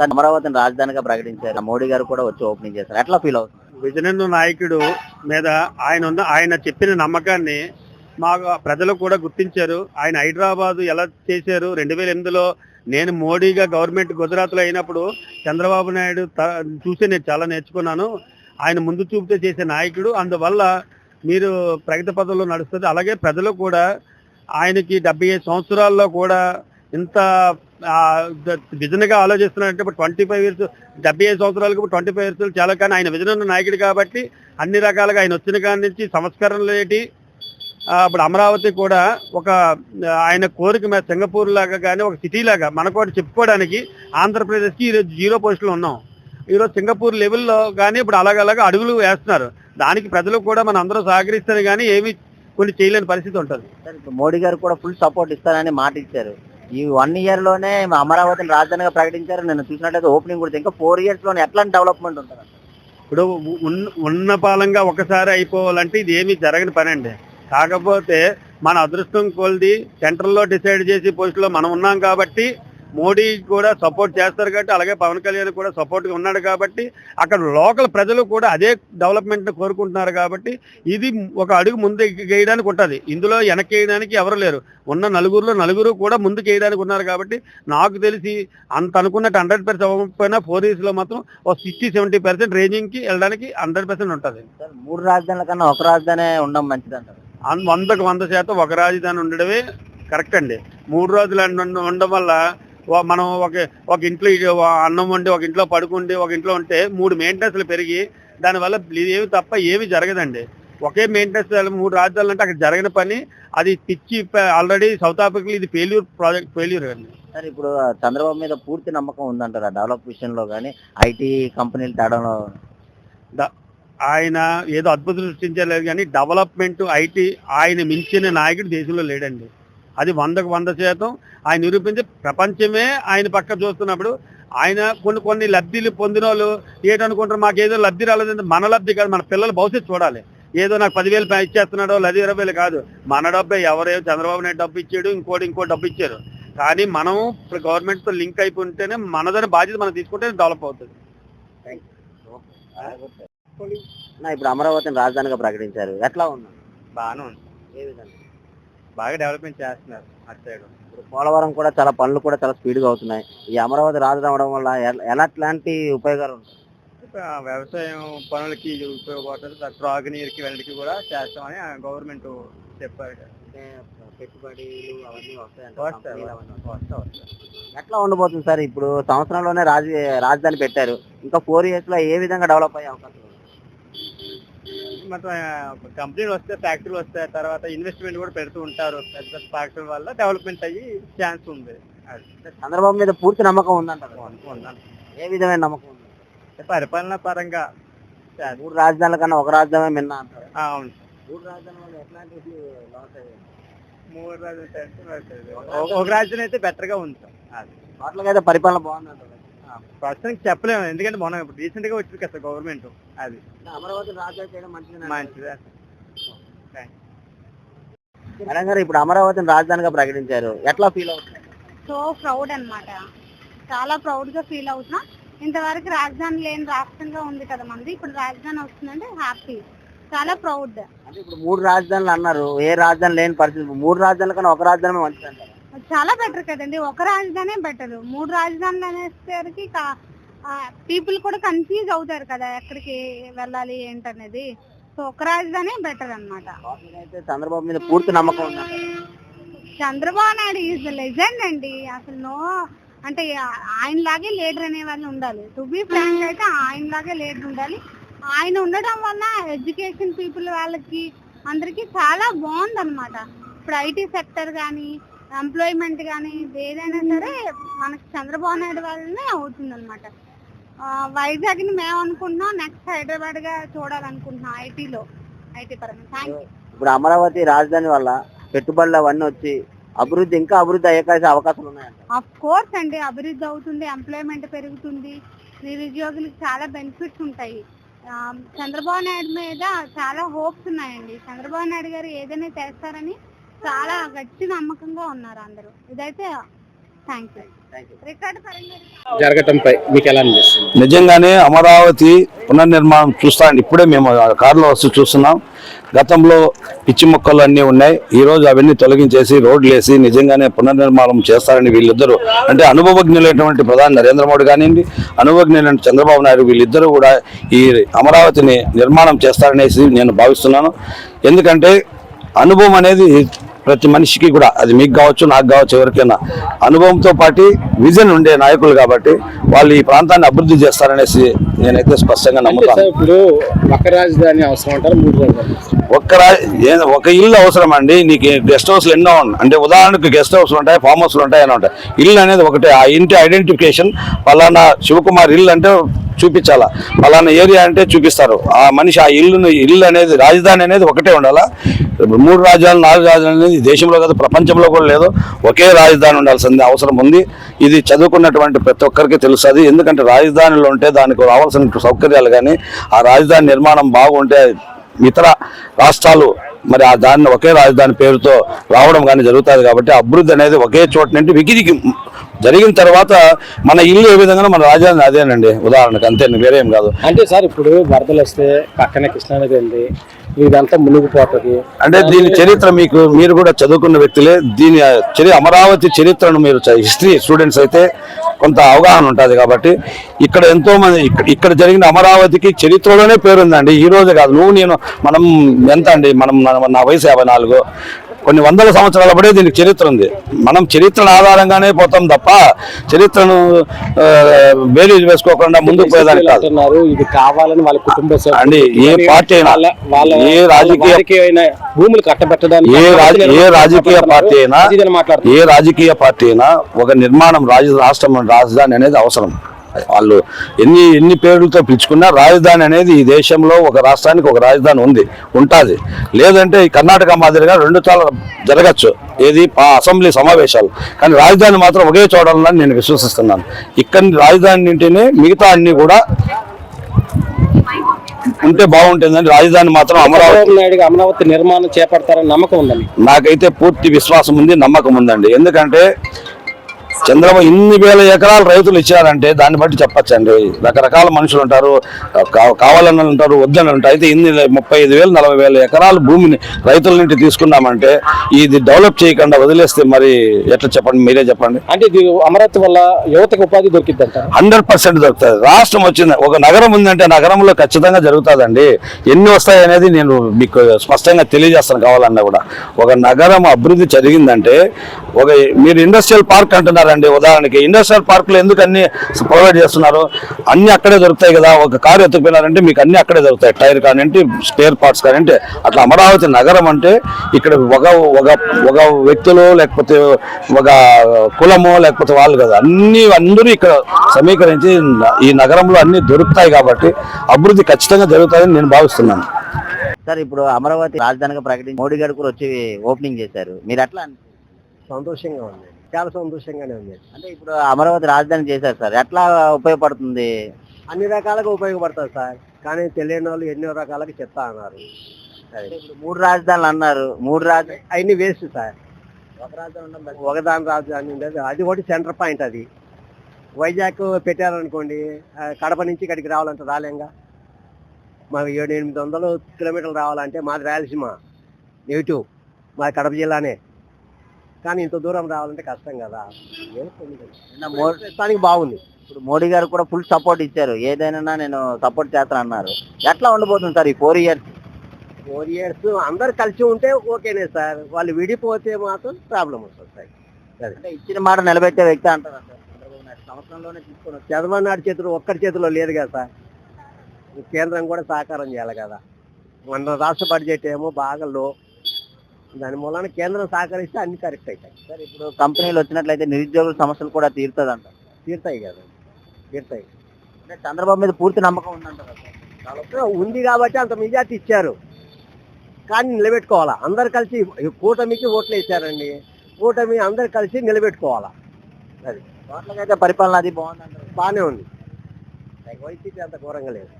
అమరావతిని రాజధానిగా ప్రకటించారు. మోడీ గారు కూడా వచ్చి ఓపెనింగ్ చేశారు. ఎట్లా ఫీల్ అవుతుంది విజయనందు నాయకుడు మీద ఆయన ఉన్న ఆయన చెప్పిన నమ్మకాన్ని మా ప్రజలు కూడా గుర్తించారు. ఆయన హైదరాబాద్ ఎలా చేశారు? రెండు వేల ఎనిమిదిలో నేను మోడీగా గవర్నమెంట్ గుజరాత్లో అయినప్పుడు చంద్రబాబు నాయుడు త- చూసి నేను చాలా నేర్చుకున్నాను. ఆయన ముందు చూపుతో చేసే నాయకుడు. అందువల్ల మీరు ప్రగతి పదంలో నడుస్తుంది. అలాగే ప్రజలు కూడా ఆయనకి డెబ్బై ఐదు సంవత్సరాల్లో కూడా ఇంత విజన్గా ఆలోచిస్తున్నారంటే ఇప్పుడు ట్వంటీ ఫైవ్ ఇయర్స్ డెబ్బై ఐదు సంవత్సరాలకు ట్వంటీ ఫైవ్ ఇయర్స్ చాలా కానీ ఆయన విజన్ ఉన్న నాయకుడు కాబట్టి అన్ని రకాలుగా ఆయన వచ్చిన కాడి నుంచి సంస్కరణలు ఏంటి? ఇప్పుడు అమరావతి కూడా ఒక ఆయన కోరిక మీద సింగపూర్ లాగా కానీ ఒక సిటీ లాగా మనకు ఒకటి చెప్పుకోవడానికి ఆంధ్రప్రదేశ్కి ఈరోజు జీరో పొజిషన్లో ఉన్నాం. ఈరోజు సింగపూర్ లెవెల్లో కానీ ఇప్పుడు అలాగలాగా అడుగులు వేస్తున్నారు. దానికి ప్రజలు కూడా మన అందరూ సహకరిస్తారు కానీ ఏమి కొన్ని చేయలేని పరిస్థితి ఉంటుంది. మోడీ గారు కూడా ఫుల్ సపోర్ట్ ఇస్తారని మాట ఇచ్చారు. ఈ వన్ ఇయర్లోనే అమరావతిని రాజధానిగా ప్రకటించారు. నేను చూసినట్లయితే ఓపెనింగ్ కూడా ఇంకా ఫోర్ ఇయర్స్లోనే ఎట్లాంటి డెవలప్మెంట్ ఉంటుంది ఇప్పుడు ఉన్న- పాలంగా ఒకసారి అయిపోవాలంటే ఇది ఏమీ జరగని పని అండి కాకపోతే మన అదృష్టం కొలిది సెంట్రల్లో డిసైడ్ చేసి పోస్టులో మనం ఉన్నాం కాబట్టి మోడీ కూడా సపోర్ట్ చేస్తారు కాబట్టి అలాగే పవన్ కళ్యాణ్ కూడా సపోర్ట్గా ఉన్నాడు కాబట్టి అక్కడ లోకల్ ప్రజలు కూడా అదే డెవలప్మెంట్ కోరుకుంటున్నారు కాబట్టి ఇది ఒక అడుగు ముందు వేయడానికి ఉంటుంది. ఇందులో వెనక్కి వేయడానికి ఎవరు లేరు. ఉన్న నలుగురులో నలుగురు కూడా ముందుకు వేయడానికి ఉన్నారు కాబట్టి నాకు తెలిసి అంత అనుకున్నట్టు హండ్రెడ్ పర్సెంట్ అవ్వకపోయినా ఫోర్ ఇయర్స్లో మాత్రం ఒక సిక్స్టీ సెవెంటీ పర్సెంట్ రేంజింగ్కి వెళ్ళడానికి హండ్రెడ్ పర్సెంట్ ఉంటుంది. సార్ మూడు రాజధానుల కన్నా ఒక రాజధానే ఉండడం మంచిది అంటారు అన్- వందకు వంద శాతం ఒక రాజధాని ఉండడమే కరెక్ట్ అండి. మూడు రోజులు ఉండడం వల్ల మనం ఒక ఒక ఇంట్లో అన్నం వండి ఒక ఇంట్లో పడుకుండి ఒక ఇంట్లో ఉంటే మూడు మెయింటెనెన్స్లు పెరిగి దానివల్ల ఏమి తప్ప ఏమి జరగదండి. ఒకే మెయింటెనెన్స్ మూడు రాజధానులు అంటే అక్కడ జరగని పని అది పిచ్చి ఆల్రెడీ సౌత్ ఆఫ్రికాలో ఇది ఫెయిల్యూర్ ప్రాజెక్ట్ ఫెయిల్యూర్ అండి. సార్ ఇప్పుడు చంద్రబాబు మీద పూర్తి నమ్మకం ఉందంటారా? డెవలప్ విషయంలో కానీ ఐటీ కంపెనీలు తేడంలో? ఆయన ఏదో అద్భుతం సృష్టించలేదు కానీ డెవలప్మెంట్ ఐటీ ఆయన మించిన నాయకుడు దేశంలో లేడండి. అది వందకు వంద శాతం ఆయన నిరూపించి ప్రపంచమే ఆయన పక్క చూస్తున్నప్పుడు ఆయన కొన్ని కొన్ని లబ్ధిలు పొందిన వాళ్ళు ఏంటనుకుంటారు మాకు ఏదో లబ్ధి రాలేదంటే మన లబ్ధి కాదు మన పిల్లల భవిష్యత్తు చూడాలి. ఏదో నాకు పదివేలు పై ఇచ్చేస్తున్నాడో లేదా ఇరవై వేలు కాదు. మన డబ్బే ఎవరే చంద్రబాబు నాయుడు డబ్బు ఇచ్చాడు ఇంకోటి ఇంకో డబ్బు ఇచ్చారు. కానీ మనం ఇప్పుడు గవర్నమెంట్తో లింక్ అయిపోతేనే మనదని బాధ్యత మనం తీసుకుంటే డెవలప్ అవుతుంది. నా ఇప్పుడు అమరావతిని రాజధానిగా ప్రకటించారు. ఎట్లా ఉంది? బాగానే ఉంది. ఏ విధంగా? బాగా డెవలప్మెంట్ చేస్తున్నారు అటు సైడ్ ఇప్పుడు పోలవరం కూడా చాలా పనులు కూడా చాలా స్పీడ్గా అవుతున్నాయి. ఈ అమరావతి రాజు రావడం వల్ల ఎల- ఎలాంటి ఉపయోగాలు ఉంటాయి? వ్యవసాయం పనులకి ఉపయోగపడుతుంది. త్రాగునీరుకి వెళ్ళడానికి కూడా చేస్తామని గవర్నమెంట్ చెప్పారు. అంటే పెట్టుబడులు అవన్నీ వస్తాయి, ఎట్లా ఉండబోతుంది సార్? ఇప్పుడు సంవత్సరంలోనే రాజ రాజధాని పెట్టారు. ఇంకా ఫోర్ ఇయర్స్లో ఏ విధంగా డెవలప్ అయ్యే అవకాశం మొత్తం కంపెనీలు వస్తే ఫ్యాక్టరీలు వస్తాయి తర్వాత ఇన్వెస్ట్మెంట్ కూడా పెడుతూ ఉంటారు పెద్ద పెద్ద ఫ్యాక్టరీ వల్ల డెవలప్మెంట్ అయ్యి ఛాన్స్ ఉంది చంద్రబాబు మీద పూర్తి నమ్మకం ఉందంటారు ఉందండి. ఏ విధమైన నమ్మకం ఉంది పరిపాలన పరంగా. మూడు రాజధానుల కన్నా ఒక రాజధాని మిన్న అవును మూడు రాజధానుల వల్ల ఎట్లాంటి లాస్ అయ్యాయి మూడు రాజులు ఒక- రాజ్యం అయితే బెటర్గా ఉంది సార్. అది వాటిలో అయితే పరిపాలన బాగుందంటారు ప్రస్తుతానికి చెప్పలేము. ఎందుకంటే మనం ఇప్పుడు రీసెంట్గా వచ్చింది కదా గవర్నమెంట్ అది. అమరావతి రాజధాని చేయడం మంచిది. మంచిది మేడం గారు ఇప్పుడు అమరావతిని రాజధానిగా ప్రకటించారు. ఎట్లా ఫీల్ అవుతుంది? సో ప్రౌడ్ అన్నమాట. చాలా ప్రౌడ్గా ఫీల్ అవుతున్నా. ఇంతవరకు రాజధాని లేని రాష్ట్రంగా ఉంది కదా మంది. ఇప్పుడు రాజధాని వస్తుందంటే హ్యాపీ చాలా ప్రౌడ్ అంటే ఇప్పుడు మూడు రాజధానులు అన్నారు. ఏ రాజధాని లేని పరిస్థితి? మూడు రాజధానుల కన్నా ఒక రాజధాని మంచిది అంటారు చాలా బెటర్ కదండి. ఒక రాజధానే బెటర్ మూడు రాజధానులు అనేసరికి పీపుల్ కూడా కన్ఫ్యూజ్ అవుతారు కదా ఎక్కడికి వెళ్ళాలి ఏంటనేది. సో ఒక రాజధానే బెటర్ అయితే చంద్రబాబు మీద పూర్తి నమ్మకం చంద్రబాబు నాయుడు ఈజ్ లెజెండ్ అండి. అసలు నో అంటే ఆయన లాగే లీడర్ అనే వాళ్ళు ఉండాలి. టు బి ఫ్రాంక్ అయితే ఆయన లాగే లీడర్ ఉండాలి. ఆయన ఉండడం వల్ల ఎడ్యుకేషన్ పీపుల్ వాళ్ళకి అందరికి చాలా బాగుంది అనమాట ఇప్పుడు ఐటీ సెక్టర్ కానీ ఎంప్లాయ్మెంట్ కానీ ఏదైనా సరే మనకి చంద్రబాబు నాయుడు వల్లనే అవుతుంది అనమాట వైజాగ్ని మేము అనుకుంటున్నాం నెక్స్ట్ హైదరాబాద్గా చూడాలనుకుంటున్నాం ఐటీలో ఐటీ పరంగా. థ్యాంక్ యూ ఇప్పుడు అమరావతి రాజధాని వల్ల పెట్టుబడులు అవన్నీ వచ్చి అభివృద్ధి ఇంకా అభివృద్ధి అయ్యే అవకాశాలు ఉన్నాయంట. ఆఫ్ కోర్స్ అండి అభివృద్ధి అవుతుంది ఎంప్లాయ్మెంట్ పెరుగుతుంది నిరుద్యోగులకు చాలా బెనిఫిట్స్ ఉంటాయి. చంద్రబాబు నాయుడు మీద చాలా హోప్స్ ఉన్నాయండి. చంద్రబాబు నాయుడు గారు ఏదైనా చేస్తారని చాలా గట్టి నమ్మకంగా ఉన్నారు అందరూ. ఇదైతే థ్యాంక్ యూ రికార్డు పరంగా జరగటంపై మీకు ఎలా అనిపిస్తుంది? నిజంగానే అమరావతి పునర్నిర్మాణం చూస్తాండి ఇప్పుడే మేము ఆ కారులో వస్తూ చూస్తున్నాం. గతంలో పిచ్చి మొక్కలు అన్నీ ఉన్నాయి. ఈ రోజు అవన్నీ తొలగించేసి రోడ్లు వేసి నిజంగానే పునర్నిర్మాణం చేస్తారని వీళ్ళిద్దరూ అంటే అనుభవజ్ఞులైనటువంటి ప్రధాని నరేంద్ర మోడీ కానివ్వండి అనుభవజ్ఞులైన చంద్రబాబు నాయుడు వీళ్ళిద్దరూ కూడా ఈ అమరావతిని నిర్మాణం చేస్తారనేసి నేను భావిస్తున్నాను. ఎందుకంటే అనుభవం అనేది ప్రతి మనిషికి కూడా అది మీకు కావచ్చు నాకు కావచ్చు ఎవరికైనా. అనుభవంతో పాటు విజన్ ఉండే నాయకులు కాబట్టి వాళ్ళు ఈ ప్రాంతాన్ని అభివృద్ధి చేస్తారనేసి నేనైతే స్పష్టంగా నమ్ముతాను. ఇప్పుడు ఒక రాజధాని అవసరం అంటారు మూడు ఒక్క ఒక ఇల్లు అవసరం అండి నీకు గెస్ట్ హౌస్లు ఎన్నో ఉన్నాయి అంటే ఉదాహరణకు గెస్ట్ హౌస్లు ఉంటాయి ఫామ్ హౌస్లు ఉంటాయి అని ఉంటాయి. ఇల్లు అనేది ఒకటే ఆ ఇంటి ఐడెంటిఫికేషన్ పలానా శివకుమార్ ఇల్లు అంటే చూపించాలా పలానా ఏరియా అంటే చూపిస్తారు. ఆ మనిషి ఆ ఇల్లును ఇల్లు అనేది రాజధాని అనేది ఒకటే ఉండాలా? మూడు రాజ్యాలు నాలుగు రాజ్యాలు అనేది దేశంలో కాదు ప్రపంచంలో కూడా లేదు. ఒకే రాజధాని ఉండాల్సింది అవసరం ఉంది. ఇది చదువుకున్నటువంటి ప్రతి ఒక్కరికి తెలుస్తుంది. ఎందుకంటే రాజధానిలో ఉంటే దానికి రావాల్సిన సౌకర్యాలు కానీ ఆ రాజధాని నిర్మాణం బాగుంటే ఇతర రాష్ట్రాలు మరి ఆ దాన్ని ఒకే రాజధాని పేరుతో రావడం కానీ జరుగుతుంది కాబట్టి అభివృద్ధి అనేది ఒకే చోట నుండి విగిరికి జరిగిన తర్వాత మన ఇల్లు ఏ విధంగా మన రాజధాని అదేనండి. ఉదాహరణకు అంతే వేరేం కాదు. అంటే సార్ ఇప్పుడు వరదలు వస్తే పక్కన కృష్ణానది ఉంది. ఇదంతా మునిగిపోతుంది. అంటే దీని చరిత్ర మీకు మీరు కూడా చదువుకున్న వ్యక్తులే దీని చరి అమరావతి చరిత్రను మీరు హిస్టరీ స్టూడెంట్స్ అయితే కొంత అవగాహన ఉంటుంది కాబట్టి ఇక్కడ ఎంతో మంది ఇక్కడ- ఇక్కడ జరిగిన అమరావతికి చరిత్రలోనే పేరుందండి. ఈ రోజు కాదు. నువ్వు నేను మనం ఎంత అండి? మనం నా- నా వయసు యాభై నాలుగు. కొన్ని వందల సంవత్సరాల పడే దీనికి చరిత్ర ఉంది. మనం చరిత్రను ఆధారంగానే పోతాం తప్ప చరిత్రను బేరీజ్ వేసుకోకుండా ముందుకు పోయేదానికి కాదు. ఇది కావాలని వాళ్ళ కుటుంబ అండి, ఏ పార్టీ అయినా, వాళ్ళ- ఏ రాజకీయ- భూములు కట్టబెట్టడానికి ఏ రాజ- ఏ రాజకీయ పార్టీ అయినా ఏ రాజకీయ పార్టీ అయినా ఒక నిర్మాణం రాజ రాష్ట్రం రాజధాని అనేది అవసరం. వాళ్ళు ఎన్ని ఎన్ని పేర్లతో పిలుచుకున్నా రాజధాని అనేది ఈ దేశంలో ఒక రాష్ట్రానికి ఒక రాజధాని ఉంది ఉంటుంది. లేదంటే ఈ కర్ణాటక మాదిరిగా రెండు చాలా జరగచ్చు. ఏది? అసెంబ్లీ సమావేశాలు. కానీ రాజధాని మాత్రం ఒకే చూడాలని నేను విశ్వసిస్తున్నాను. ఇక్కడ రాజధాని నింటినే మిగతా అన్ని కూడా ఉంటే బాగుంటుందని రాజధాని మాత్రం అమరావతి నాయుడు అమరావతి నిర్మాణం చేపడతారని నమ్మకం ఉందని నాకైతే పూర్తి విశ్వాసం ఉంది నమ్మకం ఉందండి. ఎందుకంటే చంద్రబాబు ఇన్ని వేల ఎకరాలు రైతులు ఇచ్చారంటే దాన్ని బట్టి చెప్పచ్చండి. రకరకాల మనుషులు ఉంటారు. కా- కావాలని ఉంటారు వద్దని ఉంటారు. అయితే ఇన్ని ముప్పై ఐదు వేలు నలభై వేల ఎకరాల భూమిని రైతుల నుండి తీసుకున్నామంటే ఇది డెవలప్ చేయకుండా వదిలేస్తే మరి ఎట్లా చెప్పండి? మీరే చెప్పండి. అంటే ఇది అమరావతి వల్ల యువతకు ఉపాధి దొరికిద్ది అంటారు హండ్రెడ్ పర్సెంట్ దొరుకుతుంది. రాష్ట్రం వచ్చింది. ఒక నగరం ఉందంటే నగరంలో ఖచ్చితంగా జరుగుతుందండి. ఎన్ని వస్తాయి అనేది నేను మీకు స్పష్టంగా తెలియజేస్తాను కావాలన్నా కూడా. ఒక నగరం అభివృద్ధి జరిగిందంటే ఒక మీరు ఇండస్ట్రియల్ పార్క్ అంటున్నారండి ఉదాహరణకి ఇండస్ట్రియల్ పార్కులు ఎందుకు అన్ని ప్రొవైడ్ చేస్తున్నారు? అన్ని అక్కడే దొరుకుతాయి కదా. ఒక కారు ఎత్తుకుపోయినారంటే మీకు అన్ని అక్కడే దొరుకుతాయి. టైర్ కానివ్వండి స్పేర్ పార్ట్స్ కానివ్వండి. అట్లా అమరావతి నగరం అంటే ఇక్కడ ఒక ఒక ఒక వ్యక్తులు లేకపోతే ఒక కులము లేకపోతే వాళ్ళు కదా. అన్ని అందరూ ఇక్కడ సమీకరించి ఈ నగరంలో అన్ని దొరుకుతాయి కాబట్టి అభివృద్ధి ఖచ్చితంగా జరుగుతుందని నేను భావిస్తున్నాను. సార్ ఇప్పుడు అమరావతి రాజధానిగా ప్రకటించి మోడీ గారు కూడా వచ్చి ఓపెనింగ్ చేశారు. మీరు అనిపిస్తుంది? సంతోషంగా ఉంది. చాలా సంతోషంగానే ఉంది. అంటే ఇప్పుడు అమరావతి రాజధాని చేశారు సార్. ఎట్లా ఉపయోగపడుతుంది? అన్ని రకాలుగా ఉపయోగపడుతుంది సార్. కానీ తెలియని వాళ్ళు ఎన్నో రకాలుగా చెప్తా అన్నారు ఇప్పుడు మూడు రాజధానులు అన్నారు. మూడు రాజధాని అవన్నీ వేస్ట్ సార్. ఒక రాజధాని. ఒకదాని రాజధాని ఉండేది. అది ఒకటి సెంటర్ పాయింట్ అది. వైజాగ్ పెట్టారనుకోండి కడప నుంచి ఇక్కడికి రావాలంటే రాలేంగా? మాకు ఏడు ఎనిమిది వందలు కిలోమీటర్లు రావాలంటే మాది రాయలసీమ. నెగిటివ్ మాది కడప జిల్లానే. కానీ ఇంత దూరం రావాలంటే కష్టం కదా. ప్రస్తుతానికి బాగుంది. ఇప్పుడు మోడీ గారు కూడా ఫుల్ సపోర్ట్ ఇచ్చారు. ఏదైనా నేను సపోర్ట్ చేస్తాను అన్నారు. ఎట్లా ఉండబోతుంది సార్ ఈ ఫోర్ ఇయర్స్ ఫోర్ ఇయర్స్ అందరు కలిసి ఉంటే ఓకేనే సార్. వాళ్ళు విడిపోతే మాత్రం ప్రాబ్లం వస్తుంది సార్. అంటే ఇచ్చిన మాట నిలబెట్టే వ్యక్తి అంటారా సార్? చంద్రబాబు నాయుడు సంవత్సరంలోనే తీసుకొని వచ్చారు. చంద్రబాబు నాయుడు చేతిలో ఒక్కరి చేతిలో లేదు కదా సార్. కేంద్రం కూడా సహకారం చేయాలి కదా. మన రాష్ట్ర బడ్జెట్ ఏమో బాగా లో దాని మూలన కేంద్రం సహకరిస్తే అన్ని కరెక్ట్ అవుతాయి సార్ ఇప్పుడు కంపెనీలు వచ్చినట్లయితే నిరుద్యోగుల సమస్యలు కూడా తీరుతుంది అంట తీరుతాయి కదా. తీరుతాయి. అంటే చంద్రబాబు మీద పూర్తి నమ్మకం ఉందంటారా సార్. ఉంది కాబట్టి అంత మెజార్టీ ఇచ్చారు. కానీ నిలబెట్టుకోవాలా? అందరు కలిసి కూటమికి ఓట్లు వేసారండి. కూటమి అందరు కలిసి నిలబెట్టుకోవాలా? టోటల్గా అయితే పరిపాలన అది బాగుందంటారు బాగానే ఉంది. వైసీపీ అంత ఘోరంగా లేదు.